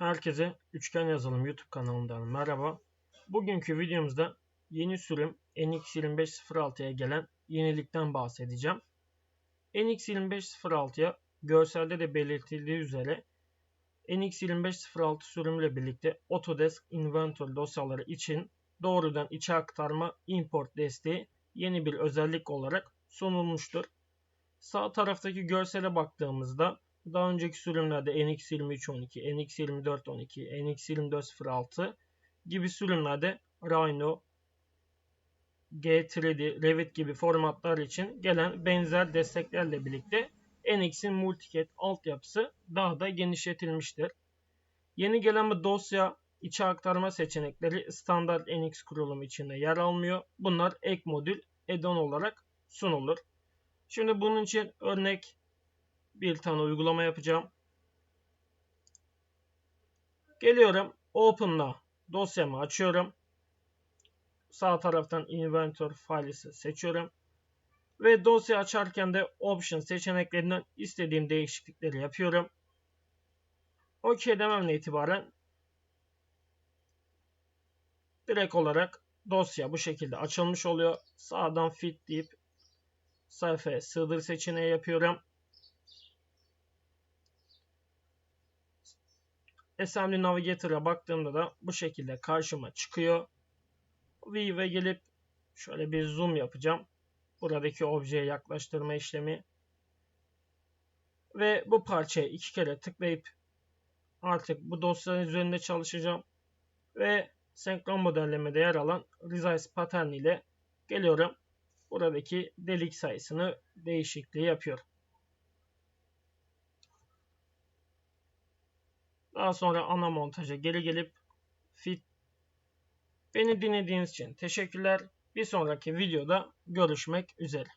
Herkese Üçgen Yazılım YouTube kanalından merhaba. Bugünkü videomuzda yeni sürüm NX2506'ya gelen yenilikten bahsedeceğim. NX2506'ya görselde de belirtildiği üzere NX2506 sürümüyle birlikte Autodesk Inventory dosyaları için doğrudan içe aktarma import desteği yeni bir özellik olarak sunulmuştur. Sağ taraftaki görsele baktığımızda daha önceki sürümlerde NX2312, NX2412, NX2406 gibi sürümlerde Rhino, G3D, Revit gibi formatlar için gelen benzer desteklerle birlikte NX'in Multicad altyapısı daha da genişletilmiştir. Yeni gelen bu dosya içe aktarma seçenekleri standart NX kurulum içinde yer almıyor. Bunlar ek modül add-on olarak sunulur. Şimdi bunun için örnek bir tane uygulama yapacağım. Geliyorum. Open'la dosyamı açıyorum. Sağ taraftan Inventor Files'ı seçiyorum. Ve dosya açarken de Option seçeneklerinden istediğim değişiklikleri yapıyorum. OK dememle itibaren direkt olarak dosya bu şekilde açılmış oluyor. Sağdan Fit deyip sayfaya sığdır seçeneği yapıyorum. Assembly Navigator'a baktığımda da bu şekilde karşıma çıkıyor. View'e gelip şöyle bir zoom yapacağım. Buradaki objeye yaklaştırma işlemi. Ve bu parçaya iki kere tıklayıp artık bu dosyanın üzerinde çalışacağım. Ve senkron modellemede yer alan Resize Pattern ile geliyorum. Buradaki delik sayısını değişikliği yapıyorum. Daha sonra ana montaja geri gelip fit. Beni dinlediğiniz için teşekkürler. Bir sonraki videoda görüşmek üzere.